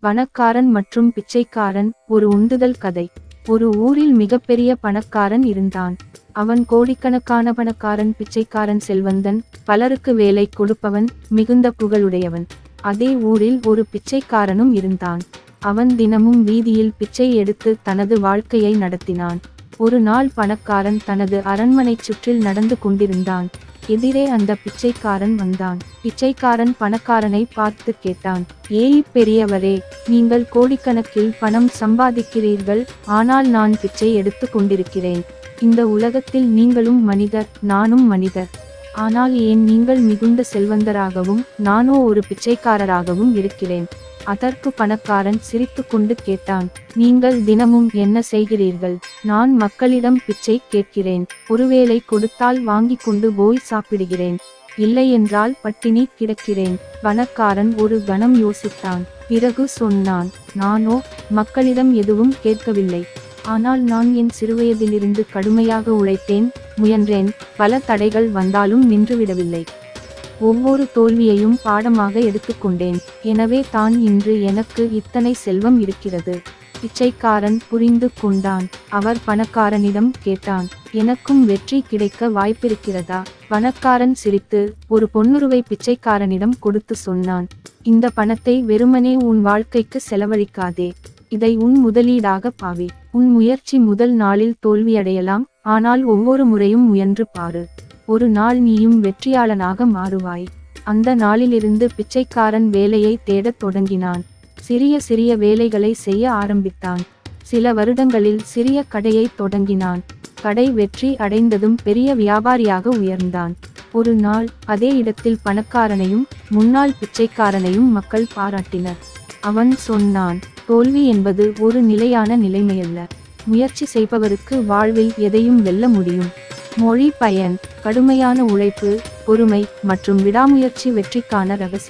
பணக்காரன் மற்றும் பிச்சைக்காரன் ஒரு உந்துதல் கதை. ஒரு ஊரில் மிகப்பெரிய பணக்காரன் இருந்தான். அவன் கோடிக்கணக்கான பணக்காரன் பிச்சைக்காரன் செல்வந்தன் பலருக்கு வேலை கொடுப்பவன் மிகுந்த புகழுடையவன். அதே ஊரில் ஒரு பிச்சைக்காரனும் இருந்தான். அவன் தினமும் வீதியில் பிச்சை எடுத்து தனது வாழ்க்கையை நடத்தினான். ஒரு நாள் பணக்காரன் தனது அரண்மனைச் சுற்றில் நடந்து கொண்டிருந்தான். எதிரே அந்த பிச்சைக்காரன் வந்தான். பிச்சைக்காரன் பணக்காரனை பார்த்து கேட்டான் ஏய் பெரியவரே நீங்கள் கோடிக்கணக்கில் பணம் சம்பாதிக்கிறீர்கள் ஆனால் நான் பிச்சை எடுத்து கொண்டிருக்கிறேன். இந்த உலகத்தில் நீங்களும் மனிதர் நானும் மனிதர். ஆனால் ஏன் நீங்கள் மிகுந்த செல்வந்தராகவும் நானோ ஒரு பிச்சைக்காரராகவும் இருக்கிறேன். அதற்கு பணக்காரன் சிரித்துக்கொண்டு கேட்டான் நீங்கள் தினமும் என்ன செய்கிறீர்கள்? நான் மக்களிடம் பிச்சை கேட்கிறேன். ஒருவேளை கொடுத்தால் வாங்கிக் கொண்டு போய் சாப்பிடுகிறேன். இல்லையென்றால் பட்டினி கிடக்கிறேன். பணக்காரன் ஒரு கணம் யோசித்தான். பிறகு சொன்னான் நானோ மக்களிடம் எதுவும் கேட்கவில்லை. ஆனால் நான் என் சிறுவயதிலிருந்து கடுமையாக உழைத்தேன் முயன்றேன். பல தடைகள் வந்தாலும் நின்றுவிடவில்லை. ஒவ்வொரு தோல்வியையும் பாடமாக எடுத்துக்கொண்டேன். எனவே தான் இன்று எனக்கு இத்தனை செல்வம் இருக்கிறது. பிச்சைக்காரன் புரிந்து கொண்டான். அவர் பணக்காரனிடம் கேட்டான் எனக்கும் வெற்றி கிடைக்க வாய்ப்பிருக்கிறதா? பணக்காரன் சிரித்து ஒரு பொன்னுருவை பிச்சைக்காரனிடம் கொடுத்து சொன்னான். இந்த பணத்தை வெறுமனே உன் வாழ்க்கைக்கு செலவழிக்காதே. இதை உன் முதலீடாக பாவி. உன் முயற்சி முதல் நாளில் தோல்வியடையலாம். ஆனால் ஒவ்வொரு முறையும் முயன்று பாரு. ஒரு நாள் நீயும் வெற்றியாளனாக மாறுவாய். அந்த நாளிலிருந்து பிச்சைக்காரன் வேலையை தேடத் தொடங்கினான். சிறிய சிறிய வேலைகளை செய்ய ஆரம்பித்தான். சில வருடங்களில் சிறிய கடையை தொடங்கினான். கடை வெற்றி அடைந்ததும் பெரிய வியாபாரியாக உயர்ந்தான். ஒரு நாள் அதே இடத்தில் பணக்காரனையும் முன்னாள் பிச்சைக்காரனையும் மக்கள் பாராட்டினர். அவன் சொன்னான் தோல்வி என்பது ஒரு நிலையான நிலைமையல்ல. முயற்சி செய்பவருக்கு வாழ்வில் எதையும் வெல்ல முடியும். மொழி பயன் கடுமையான உழைப்பு பொறுமை மற்றும் விடாமுயற்சி வெற்றிக்கான ரகசியம்.